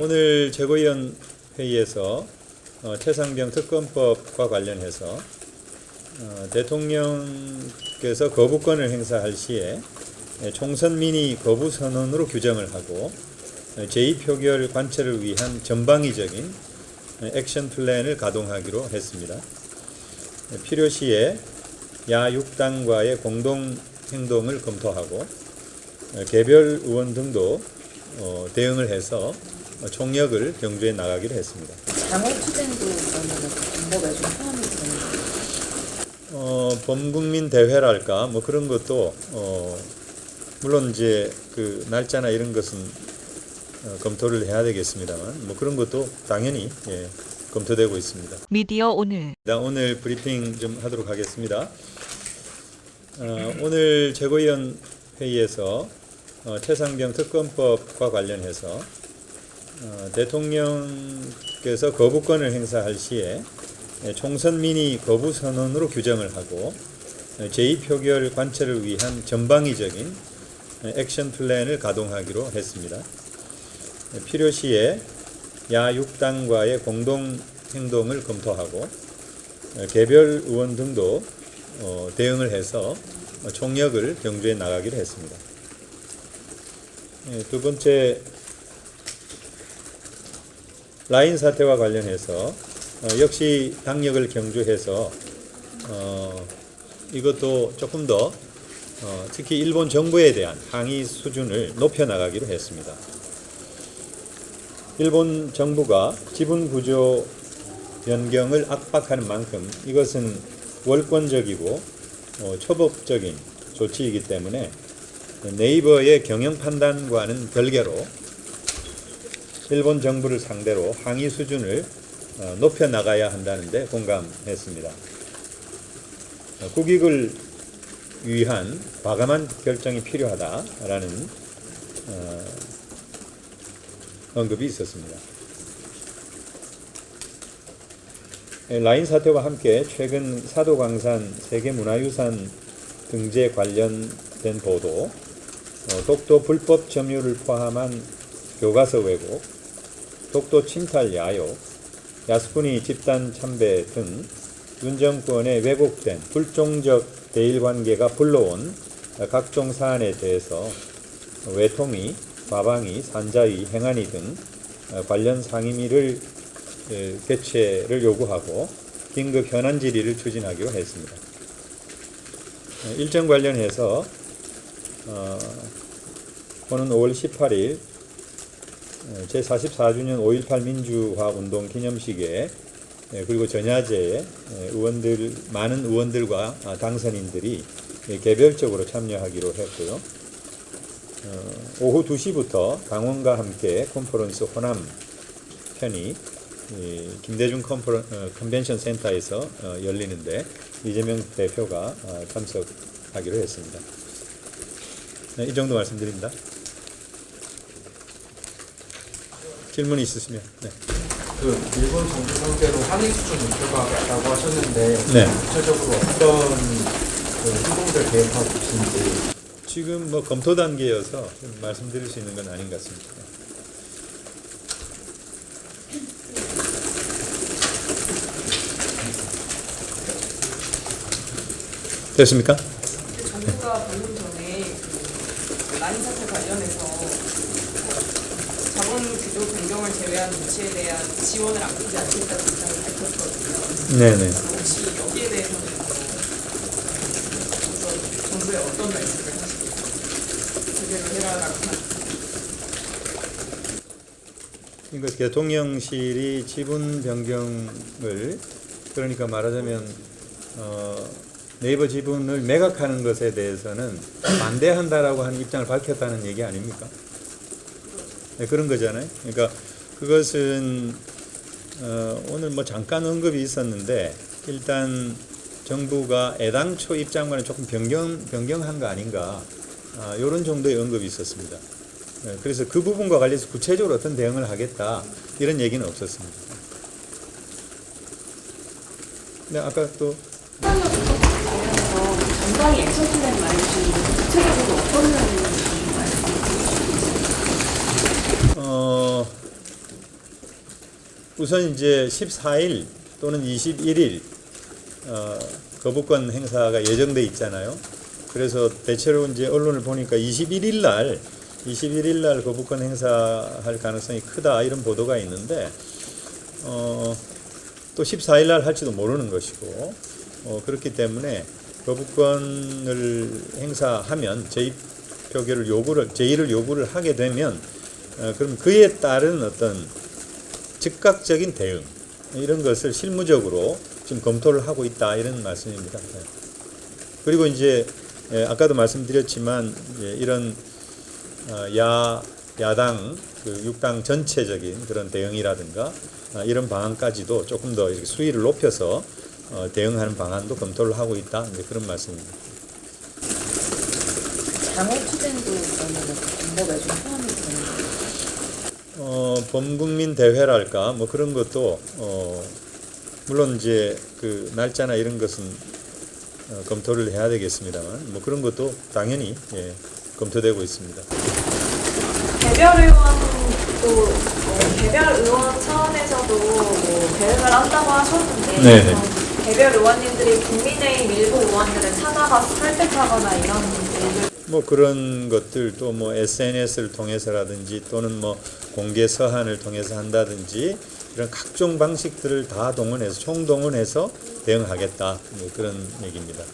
오늘 최고위원 회의에서 어, 최상병 특검법과 관련해서 어, 대통령께서 거부권을 행사할 시에 예, 총선 민의 거부 선언으로 규정을 하고 어, 제2표결 관철을 위한 전방위적인 예, 액션 플랜을 가동하기로 했습니다. 예, 필요시에 야 6당과의 공동 행동을 검토하고 어, 개별 의원 등도 어, 대응을 해서 어, 총력을 경주에 나가기로 했습니다. 장외 투쟁도 그러면 방법에 좀 포함이 되는? 어, 범국민 대회랄까 뭐 그런 것도 어, 물론 이제 그 날짜나 이런 것은 어, 검토를 해야 되겠습니다만 뭐 그런 것도 당연히 예, 검토되고 있습니다. 미디어 오늘 나 오늘 브리핑 좀 하도록 하겠습니다. 어, 오늘 최고위원 회의에서 어, 최상병 특검법과 관련해서 어, 대통령께서 거부권을 행사할 시에 예, 총선 민의 거부 선언으로 규정을 하고 어, 제2표결 관철을 위한 전방위적인 예, 액션 플랜을 가동하기로 했습니다. 예, 필요시에 야 6당과의 공동 행동을 검토하고 어, 개별 의원 등도 어, 대응을 해서 어, 총력을 경주에 나가기로 했습니다. 예, 두 번째 라인 사태와 관련해서 어, 역시 당력을 경주해서 어, 이것도 조금 더 어, 특히 일본 정부에 대한 항의 수준을 높여 나가기로 했습니다. 일본 정부가 지분 구조 변경을 압박하는 만큼 이것은 월권적이고 어, 초법적인 조치이기 때문에 네이버의 경영 판단과는 별개로 일본 정부를 상대로 항의 수준을 어, 높여 나가야 한다는데 공감했습니다. 어, 국익을 위한 과감한 결정이 필요하다라는 어, 언급이 있었습니다. 예, 라인 사태와 함께 최근 사도광산 세계문화유산 등재 관련된 보도, 어, 독도 불법 점유를 포함한 교과서 왜곡, 독도 침탈 야욕, 야스쿠니 집단 참배 등윤 정권의 왜곡된 불종적 대일 관계가 불러온 각종 사안에 대해서 외통위, 과방위, 산자위, 행안위 등 관련 상임위를 에, 개최를 요구하고 긴급 현안 질의를 추진하기로 했습니다. 어, 일정 관련해서 어, 오는 5월 18일 제44주년 5.18 민주화 운동 기념식에 예, 그리고 전야제에 예, 의원들 많은 의원들과 아, 당선인들이 예, 개별적으로 참여하기로 했고요. 어, 오후 2시부터 강원과 함께 컨퍼런스 호남 편이 이 김대중 컨퍼런, 어, 컨벤션 센터에서 어, 열리는데 이재명 대표가 어, 참석하기로 했습니다. 네, 이 정도 말씀드립니다. 질문 있으시면. 네. 그 일본 정부 상대로 한일 수준 목표가라고 하셨는데 네. 구체적으로 어떤 그 행동들 계획하고 계신지 지금 뭐 검토 단계여서 좀 말씀드릴 수 있는 건 아닌 것 같습니다. 됐습니까? 정부가 방금 전에 그 라인 사태 관련해서 어, 자본 규조 변경을 제외한 조치에 대한 지원을 아끼지 않겠다는 입장을 밝혔거든요. 네네. 혹시 여기에 대해서는 뭐 정부에 어떤 말씀을 하시겠어요? 제대로 해라라고 하는 이거 대통령실이 지분 변경을 그러니까 말하자면 어, 네이버 지분을 매각하는 것에 대해서는 반대한다라고 하는 입장을 밝혔다는 얘기 아닙니까? 네, 그런 거잖아요. 그러니까 그것은 어, 오늘 뭐 잠깐 언급이 있었는데 일단 정부가 애당초 입장과는 조금 변경 변경한 거 아닌가 아, 이런 정도의 언급이 있었습니다. 네, 그래서 그 부분과 관련해서 구체적으로 어떤 대응을 하겠다 이런 얘기는 없었습니다. 네, 아까 또 전방위 액션 플랜 말해주시는데 구체적으로 어떤 말씀해 어, 우선 이제 14일 또는 21일 어, 거부권 행사가 예정돼 있잖아요. 그래서 대체로 이제 언론을 보니까 21일 날 21일 날 거부권 행사할 가능성이 크다 이런 보도가 있는데 어, 또 14일 날 할지도 모르는 것이고 어, 그렇기 때문에 거부권을 행사하면 재입 표결을 요구를 제의를 요구를 하게 되면 어, 그럼 그에 따른 어떤 즉각적인 대응 이런 것을 실무적으로 지금 검토를 하고 있다 이런 말씀입니다. 네. 그리고 이제 예, 아까도 말씀드렸지만 예, 이런 어, 야 야당 그 육당 전체적인 그런 대응이라든가 아, 이런 방안까지도 조금 더 수위를 높여서 어, 대응하는 방안도 검토를 하고 있다 이제 그런 말씀입니다. 투쟁도 그러면 그 방법에 좀? 어, 범국민 대회랄까 뭐 그런 것도 어, 물론 이제 그 날짜나 이런 것은 어, 검토를 해야 되겠습니다만 뭐 그런 것도 당연히 예, 검토되고 있습니다. 개별 의원도 어, 개별 의원 차원에서도 뭐 대응을 한다고 하셨는데 네네. 어, 개별 의원님들이 국민의힘 일부 의원들을 찾아가서 설득하거나 이런 일들 뭐 그런 것들 또 뭐 SNS를 통해서라든지 또는 뭐 공개 서한을 통해서 한다든지 이런 각종 방식들을 다 동원해서 총동원해서 대응하겠다 뭐 그런 얘기입니다.